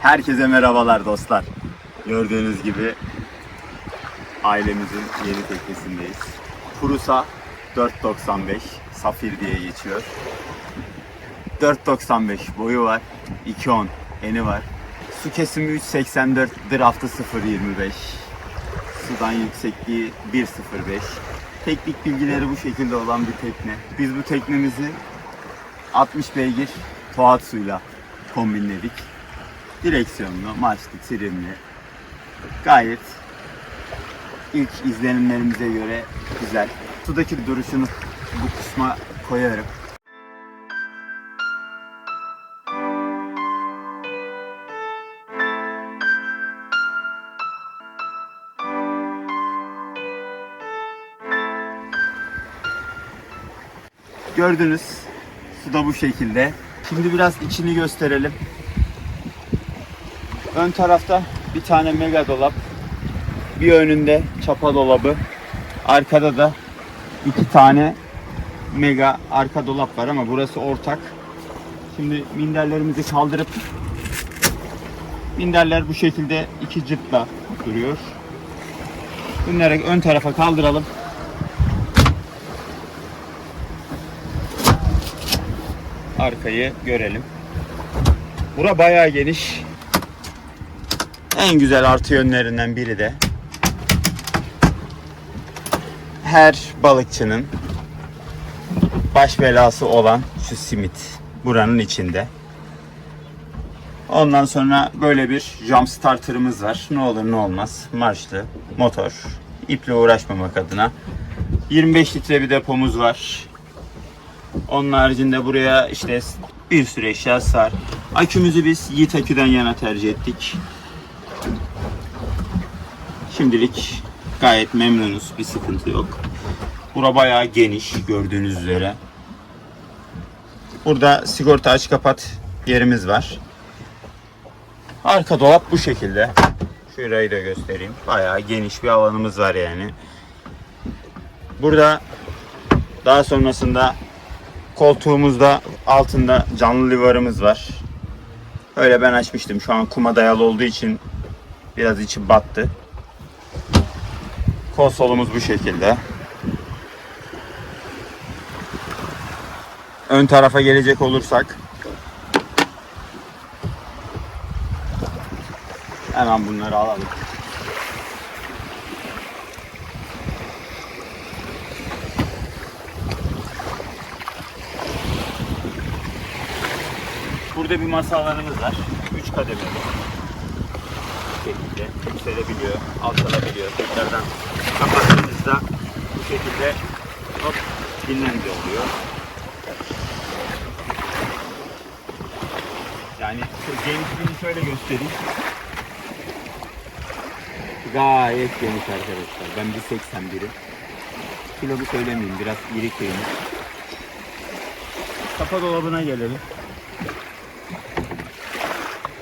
Herkese merhabalar dostlar. Gördüğünüz gibi ailemizin yeni teknesindeyiz. Kurusa 4.95 Safir diye geçiyor. 4.95 boyu var. 2.10 eni var. Su kesimi 3.84 draftı 0.25. Sudan yüksekliği 1.05. Teknik bilgileri bu şekilde olan bir tekne. Biz bu teknemizi 60 beygir Tohatsuyla kombinledik. Direksiyonlu, maçlı, trimli. Gayet ilk izlenimlerimize göre güzel. Sudaki duruşunu bu kısma koyarım. Gördünüz. Su da bu şekilde. Şimdi biraz içini gösterelim. Ön tarafta bir tane mega dolap. Bir önünde çapa dolabı. Arkada da iki tane mega arka dolap var ama burası ortak. Şimdi minderlerimizi kaldırıp minderler bu şekilde iki cıtla duruyor. Bunları ön tarafa kaldıralım. arkayı görelim. Bura bayağı geniş. En güzel artı yönlerinden biri de her balıkçının baş belası olan şu simit buranın içinde. Ondan sonra böyle bir jump starter'ımız var. Ne olur ne olmaz. Marşlı, motor, iple uğraşmamak adına. 25 litre bir depomuz var. Onun haricinde buraya işte bir sürü eşya sar. Akümüzü biz Yiğit Akü'den yana tercih ettik. Şimdilik gayet memnunuz. Bir sıkıntı yok. Bura bayağı geniş gördüğünüz üzere. Burada sigorta aç kapat yerimiz var. Arka dolap bu şekilde. Şurayı da göstereyim. Bayağı geniş bir alanımız var yani. Burada daha sonrasında koltuğumuzda altında canlı livarımız var. Öyle ben açmıştım. Şu an kuma dayalı olduğu için biraz içi battı. Konsolumuz bu şekilde. Ön tarafa gelecek olursak hemen bunları alalım. Burada bir masa alanımız var. 3 kademeli. Şekilde yükselebiliyor, alçalabiliyor. Tekrardan kapattığınızda bu şekilde hop dinlenme oluyor. Yani genişliğini şöyle göstereyim. Gayet geniş arkadaşlar. Ben 1.81'im. Kilobu söylemeyeyim. Biraz iri kıyım. Kafa dolabına gelelim.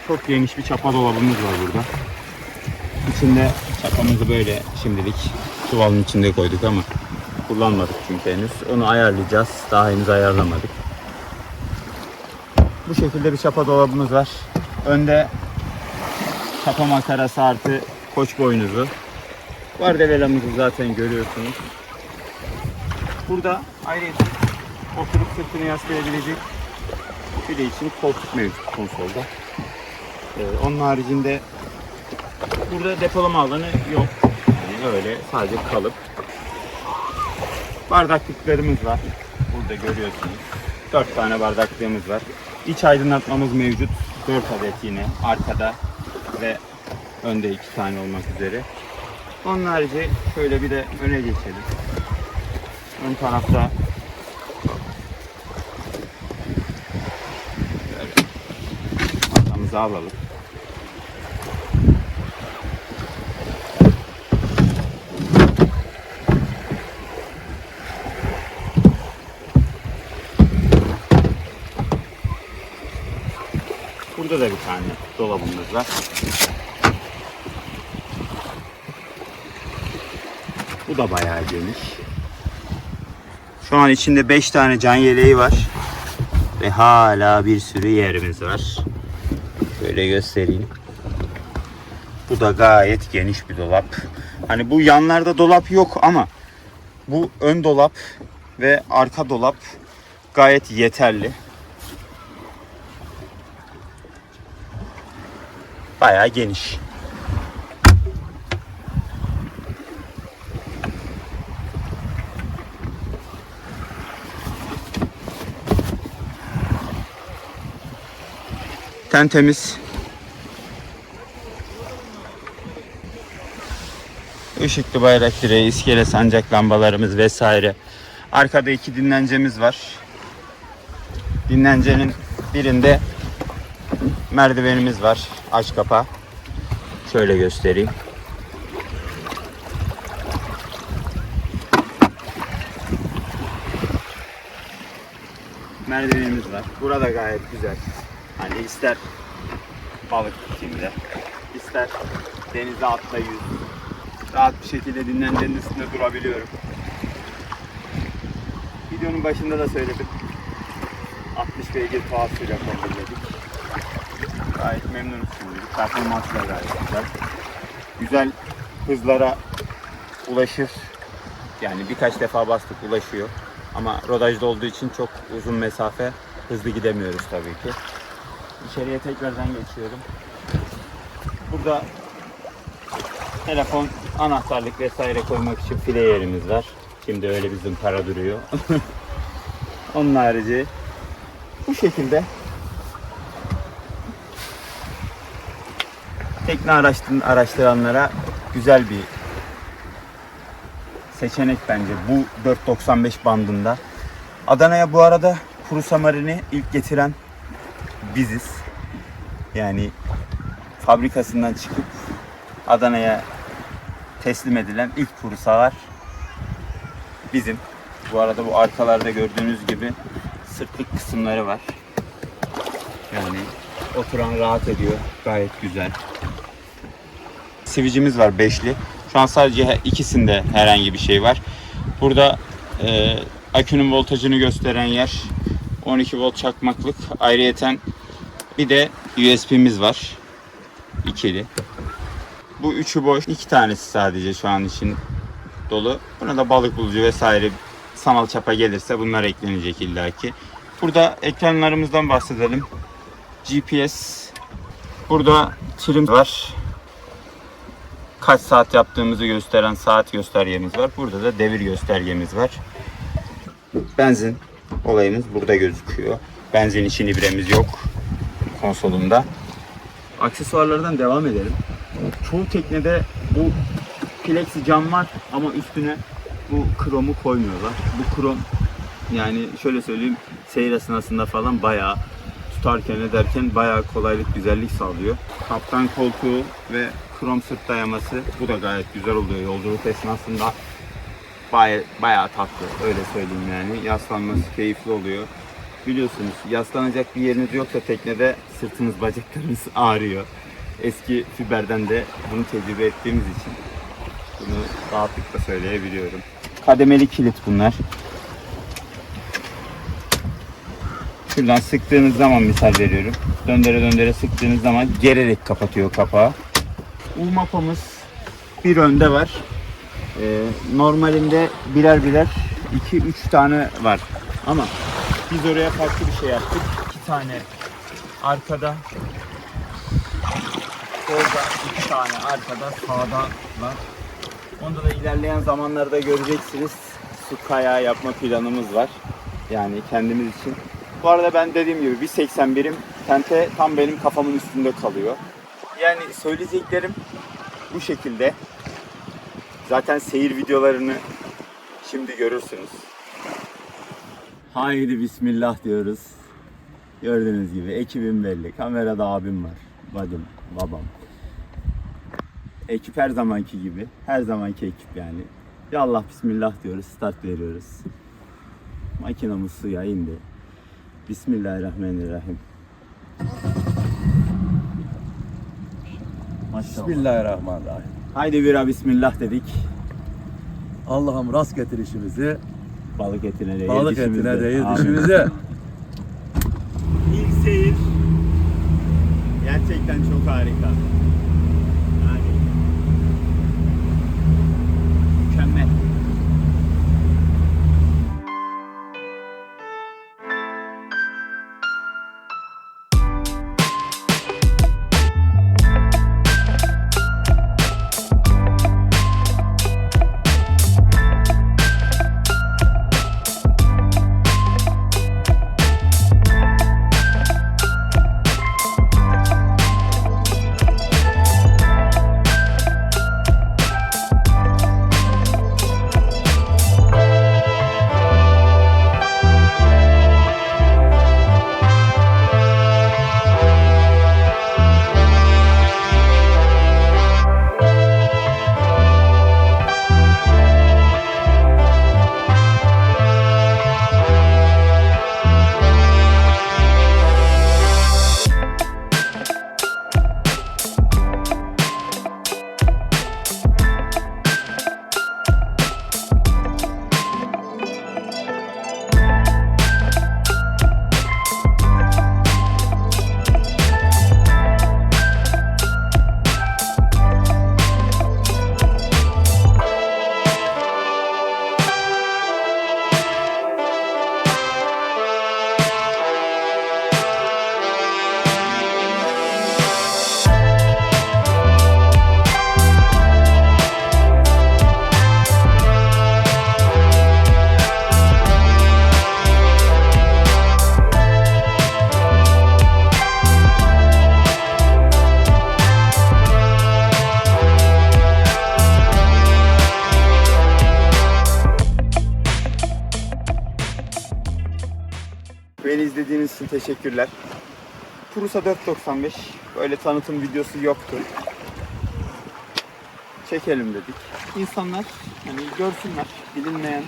Çok geniş bir çapa dolabımız var burada. İçinde çapamızı böyle şimdilik çuvalın içinde koyduk ama kullanmadık çünkü henüz. Onu ayarlayacağız. Daha henüz ayarlamadık. Bu şekilde bir çapa dolabımız var. Önde çapa makarası artı koç boynuzu. Vardevelamızı zaten görüyorsunuz. Burada ayrıca oturup sırtını yaslayabilecek bir de için koltuk mevcut konsolda. Ee, onun haricinde burada depolama alanı yok. Yani öyle sadece kalıp. Bardaklıklarımız var. Burada görüyorsunuz. 4 tane bardaklığımız var. İç aydınlatmamız mevcut. 4 adet yine arkada ve önde 2 tane olmak üzere. Onun harici şöyle bir de öne geçelim. Ön tarafta masamızı alalım. Burada da bir tane dolabımız var. Bu da bayağı geniş. Şu an içinde 5 tane can yeleği var. Ve hala bir sürü yerimiz var. Şöyle göstereyim. Bu da gayet geniş bir dolap. Hani bu yanlarda dolap yok ama bu ön dolap ve arka dolap gayet yeterli. Bayağı geniş. Ten temiz. Işıklı bayrak direği, iskele sancak lambalarımız vesaire. Arkada iki dinlencemiz var. Dinlencenin birinde merdivenimiz var. Aç kapa. Şöyle göstereyim. Merdivenimiz var. Burada gayet güzel. Hani ister balık tutayım ister denize atla yüz. Rahat bir şekilde dinlencenin üstünde durabiliyorum. Videonun başında da söyledim. 60 beygir pahasıyla kontrolledik. Gayet memnunuz şimdi. Performansı da gayet. Güzel hızlara ulaşır. Yani birkaç defa bastık ulaşıyor. Ama rodajda olduğu için çok uzun mesafe hızlı gidemiyoruz tabii ki. İçeriye tekrardan geçiyorum. Burada telefon, anahtarlık vesaire koymak için file yerimiz var. Şimdi öyle bizim para duruyor. Onun harici bu şekilde tekne araştır- araştıranlara güzel bir seçenek bence bu 4.95 bandında. Adana'ya bu arada kuru samarini ilk getiren biziz. Yani fabrikasından çıkıp Adana'ya teslim edilen ilk kuru savar bizim. Bu arada bu arkalarda gördüğünüz gibi sırtlık kısımları var. Yani oturan rahat ediyor. Gayet güzel. Sivicimiz var beşli. Şu an sadece ikisinde herhangi bir şey var. Burada e, akünün voltajını gösteren yer 12 volt çakmaklık. Ayrıyeten bir de USB'miz var. İkili. Bu üçü boş. iki tanesi sadece şu an için dolu. Buna da balık bulucu vesaire sanal çapa gelirse bunlar eklenecek illaki. Burada ekranlarımızdan bahsedelim. GPS. Burada trim var. Kaç saat yaptığımızı gösteren saat göstergemiz var. Burada da devir göstergemiz var. Benzin olayımız burada gözüküyor. Benzin için ibremiz yok konsolunda. Aksesuarlardan devam edelim. Çoğu teknede bu plexi cam var ama üstüne bu kromu koymuyorlar. Bu krom yani şöyle söyleyeyim seyir esnasında falan bayağı tutarken ederken bayağı kolaylık güzellik sağlıyor. Kaptan koltuğu ve krom sırt dayaması bu da gayet güzel oluyor yolculuk esnasında. Bayağı, bayağı tatlı öyle söyleyeyim yani. Yaslanması keyifli oluyor. Biliyorsunuz yaslanacak bir yeriniz yoksa teknede sırtınız bacaklarınız ağrıyor. Eski fiberden de bunu tecrübe ettiğimiz için bunu rahatlıkla söyleyebiliyorum. Kademeli kilit bunlar. Şuradan sıktığınız zaman misal veriyorum. Döndere döndere sıktığınız zaman gererek kapatıyor kapağı. U mapamız bir önde var. Ee, normalinde birer birer 2-3 tane var. Ama biz oraya farklı bir şey yaptık. 2 tane arkada Orada iki tane arkada sağda var. Onda da ilerleyen zamanlarda göreceksiniz. Su kayağı yapma planımız var. Yani kendimiz için. Bu arada ben dediğim gibi 1.81'im. Tente tam benim kafamın üstünde kalıyor. Yani söyleyeceklerim bu şekilde. Zaten seyir videolarını şimdi görürsünüz. Haydi bismillah diyoruz. Gördüğünüz gibi ekibim belli. Kamerada abim var. Vadim, babam. Ekip her zamanki gibi. Her zamanki ekip yani. Ya Allah bismillah diyoruz. Start veriyoruz. Makinamız suya indi. Bismillahirrahmanirrahim. Bismillahirrahmanirrahim. Haydi bira bismillah dedik. Allah'ım rast getir işimizi, Balık etine değil balık etine değil Amin. dişimize. İlk seyir. Gerçekten çok harika. Teşekkürler. Prusa 495 böyle tanıtım videosu yoktu. Çekelim dedik. İnsanlar hani görsünler bilinmeyen,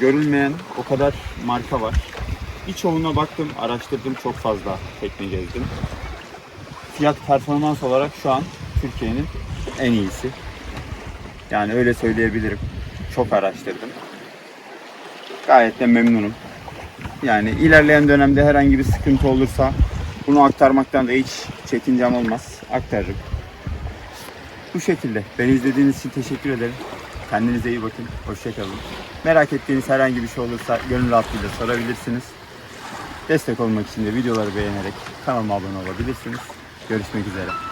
görülmeyen o kadar marka var. Birçoğuna baktım, araştırdım, çok fazla tekne gezdim. Fiyat performans olarak şu an Türkiye'nin en iyisi. Yani öyle söyleyebilirim. Çok araştırdım. Gayet de memnunum. Yani ilerleyen dönemde herhangi bir sıkıntı olursa bunu aktarmaktan da hiç çekincem olmaz. Aktarırım. Bu şekilde. Beni izlediğiniz için teşekkür ederim. Kendinize iyi bakın. Hoşçakalın. Merak ettiğiniz herhangi bir şey olursa gönül rahatlığıyla sorabilirsiniz. Destek olmak için de videoları beğenerek kanalıma abone olabilirsiniz. Görüşmek üzere.